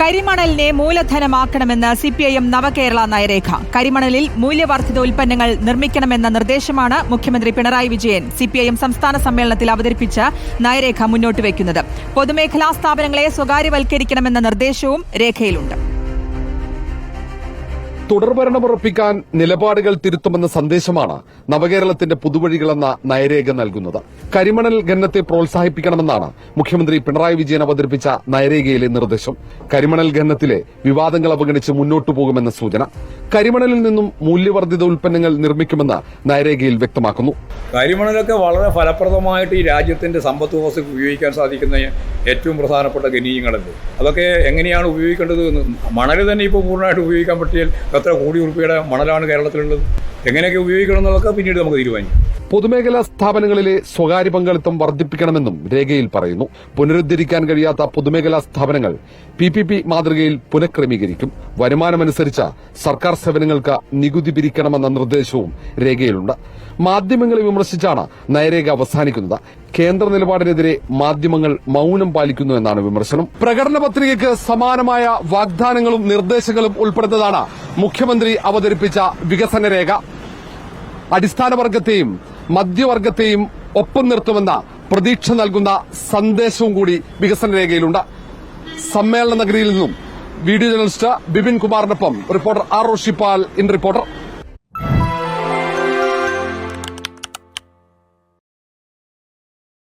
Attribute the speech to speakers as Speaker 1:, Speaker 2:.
Speaker 1: കരിമണലിനെ മൂലധനമാക്കണമെന്ന് C P I M നവകേരള നയരേഖ. കരിമണലിൽ മൂല്യവർദ്ധിത ഉൽപ്പന്നങ്ങൾ നിർമ്മിക്കണമെന്ന നിർദ്ദേശമാണ് മുഖ്യമന്ത്രി Pinarayi Vijayan C P I M സംസ്ഥാന സമ്മേളനത്തിൽ അവതരിപ്പിച്ച നയരേഖ മുന്നോട്ട് വയ്ക്കുന്നത്. പൊതുമേഖലാ സ്ഥാപനങ്ങളെ സ്വകാര്യവൽക്കരിക്കണമെന്ന നിർദ്ദേശവും രേഖയിലുണ്ട്.
Speaker 2: തുടർഭരണമുറപ്പിക്കാൻ നിലപാടുകൾ തിരുത്തുമെന്ന സന്ദേശമാണ് നവകേരളത്തിന്റെ പുതുവഴികളെന്ന നയരേഖ നൽകുന്നത്. കരിമണൽ ഖനനത്തെ പ്രോത്സാഹിപ്പിക്കണമെന്നാണ് മുഖ്യമന്ത്രി പിണറായി വിജയൻ അവതരിപ്പിച്ച നയരേഖയിലെ നിർദ്ദേശം. കരിമണൽ ഖനനത്തിലെ വിവാദങ്ങൾ അവഗണിച്ച് മുന്നോട്ടു പോകുമെന്ന സൂചന. കരിമണലിൽ നിന്നും മൂല്യവർദ്ധിത ഉൽപ്പന്നങ്ങൾ നിർമ്മിക്കുമെന്ന് നയരേഖയിൽ വ്യക്തമാക്കുന്നു.
Speaker 3: കരിമണലൊക്കെ വളരെ ഫലപ്രദമായിട്ട് ഈ രാജ്യത്തിന്റെ സമ്പത്ത് വ്യവസ്ഥയ്ക്ക് ഉപയോഗിക്കാൻ സാധിക്കുന്ന ഏറ്റവും പ്രധാനപ്പെട്ട ഖനീയങ്ങളല്ലേ? അതൊക്കെ എങ്ങനെയാണ് ഉപയോഗിക്കേണ്ടത് മണൽ തന്നെ ഇപ്പോൾ പൂർണമായിട്ട് ഉപയോഗിക്കാൻ പറ്റിയാൽ എത്ര കോടി ഉറുപ്പിയുടെ മണലാണ് കേരളത്തിലുള്ളത്? എങ്ങനെയൊക്കെ ഉപയോഗിക്കണം എന്നുള്ളതൊക്കെ പിന്നീട് നമുക്ക് തീരുമാനിക്കാം.
Speaker 2: പൊതുമേഖലാ സ്ഥാപനങ്ങളിലെ സ്വകാര്യ പങ്കാളിത്തം വർദ്ധിപ്പിക്കണമെന്നും രേഖയിൽ പറയുന്നു. പുനരുദ്ധരിക്കാൻ കഴിയാത്ത പൊതുമേഖലാ സ്ഥാപനങ്ങൾ പി പി പി മാതൃകയിൽ പുനഃക്രമീകരിക്കും. വരുമാനമനുസരിച്ച സർക്കാർ സേവനങ്ങൾക്ക് നികുതി പിരിക്കണമെന്ന നിർദ്ദേശവും രേഖയിലുണ്ട്. മാധ്യമങ്ങളെ വിമർശിച്ചാണ് നയരേഖ അവസാനിക്കുന്നത്. കേന്ദ്ര നിലപാടിനെതിരെ മാധ്യമങ്ങൾ മൌനം പാലിക്കുന്നു എന്നാണ് വിമർശനം. പ്രകടന പത്രികയ്ക്ക് സമാനമായ വാഗ്ദാനങ്ങളും നിർദ്ദേശങ്ങളും ഉൾപ്പെടുന്നതാണ് മുഖ്യമന്ത്രി അവതരിപ്പിച്ച വികസന രേഖ. അടിസ്ഥാന വർഗത്തെയും മധ്യവർഗത്തെയും ഒപ്പം നിർത്തുമെന്ന പ്രതീക്ഷ നൽകുന്ന സന്ദേശവും കൂടി വികസന രേഖയിലുണ്ട്. സമ്മേളന നഗരിയിൽ നിന്നും വീഡിയോ ജേർണലിസ്റ്റ് ബിപിൻ കുമാറിനൊപ്പം reporter R Roshipal in reporter.